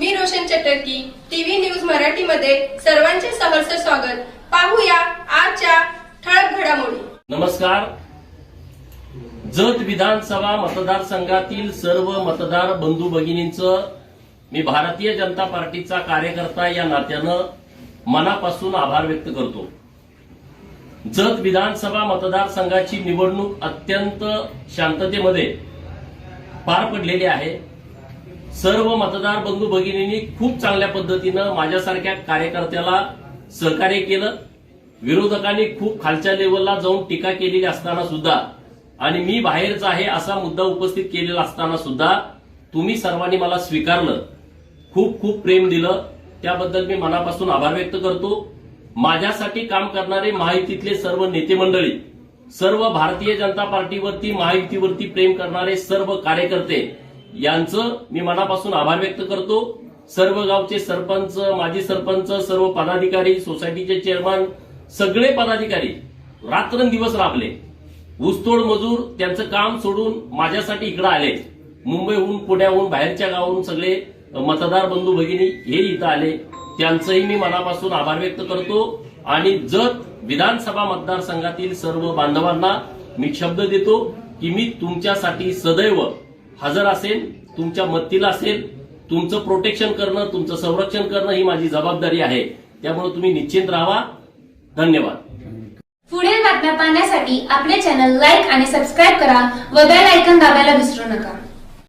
मी रोशन की TV news मराठीमध्ये सर्वांचे सहर्ष स्वागत. पाहूया आजच्या ठळक घडामोडी. नमस्कार. जत विधानसभा मतदारसंघातील सर्व मतदार बंधू भगिनींचं मी भारतीय जनता पार्टीचा कार्यकर्ता या नात्यानं मनापासून आभार व्यक्त करतो. जत विधानसभा मतदारसंघाची निवडणूक अत्यंत शांततेमध्ये पार पडलेली आहे. सर्व मतदार बंधू भगिनींनी खूप चांगल्या पद्धतीनं माझ्यासारख्या कार्यकर्त्याला सहकार्य केलं. विरोधकांनी खूप खालच्या लेवलला जाऊन टीका केलेली असताना सुद्धा आणि मी बाहेरचा आहे असा मुद्दा उपस्थित केलेला असताना सुद्धा तुम्ही सर्वांनी मला स्वीकारलं. खूप खूप प्रेम दिलं. त्याबद्दल मी मनापासून आभार व्यक्त करतो. माझ्यासाठी काम करणारे महायुतीतले सर्व नेते मंडळी सर्व भारतीय जनता पार्टीवरती महायुतीवरती प्रेम करणारे सर्व कार्यकर्ते यांचं मी मनापासून आभार व्यक्त करतो. सर्व गावचे सरपंच माजी सरपंच सर्व पदाधिकारी सोसायटीचे चेअरमन सगळे पदाधिकारी रात्रंदिवस राबले. ऊसतोड मजूर त्यांचं काम सोडून माझ्यासाठी इकडे आले. मुंबईहून पुण्याहून बाहेरच्या गावाहून सगळे मतदार बंधू भगिनी हे इथं आले. त्यांचंही मी मनापासून आभार व्यक्त करतो. आणि जत विधानसभा मतदारसंघातील सर्व बांधवांना मी शब्द देतो की मी तुमच्यासाठी सदैव हजर असेल तुमच्या मदतीला असेल तुमचं प्रोटेक्शन करणं तुमचं संरक्षण करणं ही माझी जबाबदारी आहे. त्यामुळे तुम्ही निश्चिंत राहा धन्यवाद. पुढील बातम्या पाहण्यासाठी आपले चॅनल लाईक आणि सबस्क्राईब करा व बेल आयकन दाबायला विसरू नका.